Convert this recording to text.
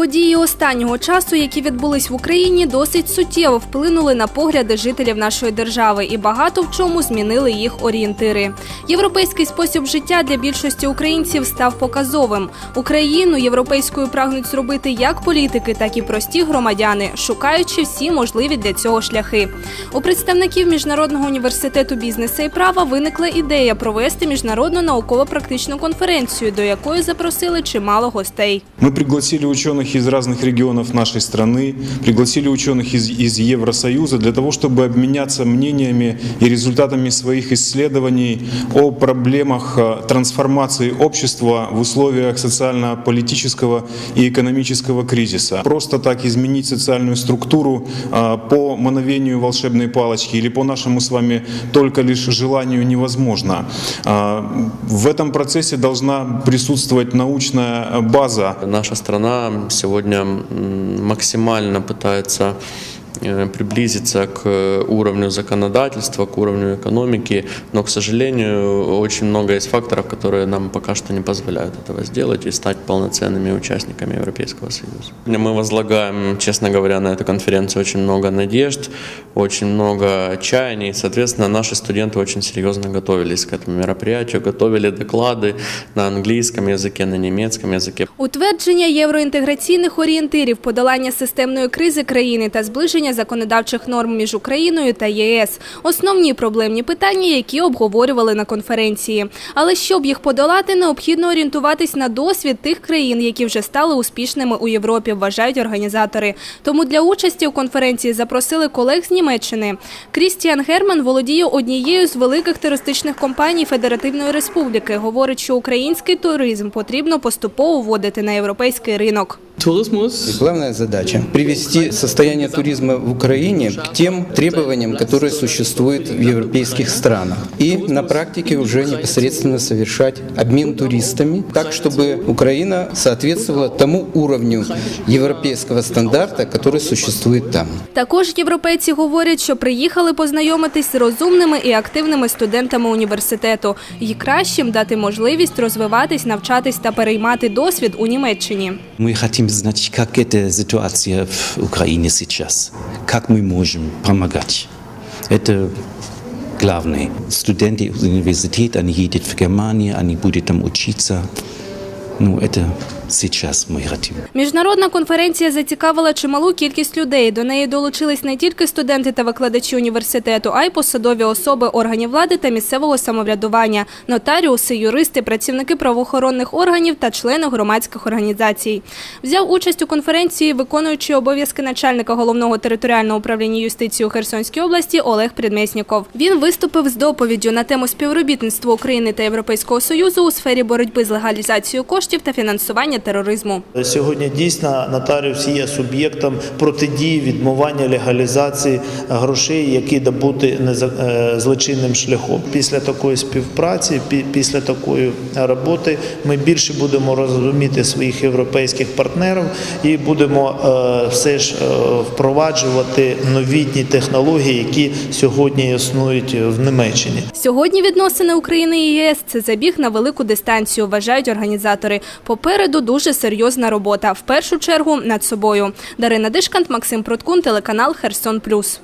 Події останнього часу, які відбулись в Україні, досить суттєво вплинули на погляди жителів нашої держави і багато в чому змінили їх орієнтири. Європейський спосіб життя для більшості українців став показовим. Україну європейською прагнуть зробити як політики, так і прості громадяни, шукаючи всі можливі для цього шляхи. У представників міжнародного університету бізнесу і права виникла ідея провести міжнародну науково-практичну конференцію, до якої запросили чимало гостей. Мы пригласили ученых из разных регионов нашей страны, пригласили ученых из, из Евросоюза для того, чтобы обменяться мнениями и результатами своих исследований о проблемах э, трансформации общества в условиях социально-политического и экономического кризиса. Просто так изменить социальную структуру э, по мановению волшебной палочки или по нашему с вами только лишь желанию невозможно. Э, В этом процессе должна присутствовать научная база, Наша страна сегодня максимально пытается приблизиться к э, уровню законодательства, к уровню экономики, но, к сожалению, очень много есть факторов, которые нам пока что не позволяют этого сделать и стать полноценными участниками Европейского Союза. Мы возлагаем, честно говоря, на эту конференцию очень много надежд, очень много чаяний. Соответственно, наши студенты очень серьезно готовились к этому мероприятию, готовили доклады на английском языке, на немецком языке. Утвердження євроінтеграційних орієнтирів, подолання системної кризи країни та зближення законодавчих норм між Україною та ЄС – основні проблемні питання, які обговорювали на конференції. Але щоб їх подолати, необхідно орієнтуватись на досвід тих країн, які вже стали успішними у Європі, вважають організатори. Тому для участі у конференції запросили колег з Німеччини. Крістіан Герман володіє однією з великих туристичних компаній Федеративної Республіки. Говорить, що український туризм потрібно поступово вводити на європейський ринок. Tourismus Главная задача – привести состояние туризма в Украине к тем требованиям, которые существуют в европейских странах. И на практике уже непосредственно совершать обмен туристами, так, чтобы Украина соответствовала тому уровню европейского стандарта, который существует там. Також європейці говорять, що приїхали познайомитись з розумними і активними студентами університету. І кращим дати можливість розвиватись, навчатись та переймати досвід у Німеччині. Мы хотим знать, как эта ситуация в Украине сейчас, как мы можем помогать. Это главное. Студенты из университета, они едут в Германию, они будут там учиться. Ну, это мы хотим. Міжнародна конференція зацікавила чималу кількість людей. До неї долучились не тільки студенти та викладачі університету, а й посадові особи органів влади та місцевого самоврядування, нотаріуси, юристи, працівники правоохоронних органів та члени громадських організацій. Взяв участь у конференції виконуючий обов'язки начальника головного територіального управління юстиції у Херсонській області Олег Предмєсніков. Він виступив з доповіддю на тему співробітництва України та Європейського союзу у сфері боротьби з легалізацією коштів та фінансування тероризму. Сьогодні дійсно нотаріус є суб'єктом протидії відмивання легалізації грошей, які добути е, злочинним шляхом. Після такої співпраці, пі- після такої роботи, ми більше будемо розуміти своїх європейських партнерів і будемо е, все ж е, впроваджувати новітні технології, які сьогодні існують в Німеччині. Сьогодні відносини України і ЄС це забіг на велику дистанцію, вважають організатори. Попереду дуже серйозна робота. В першу чергу над собою. Дарина Дишкант, Максим Проткун, телеканал Херсон Плюс.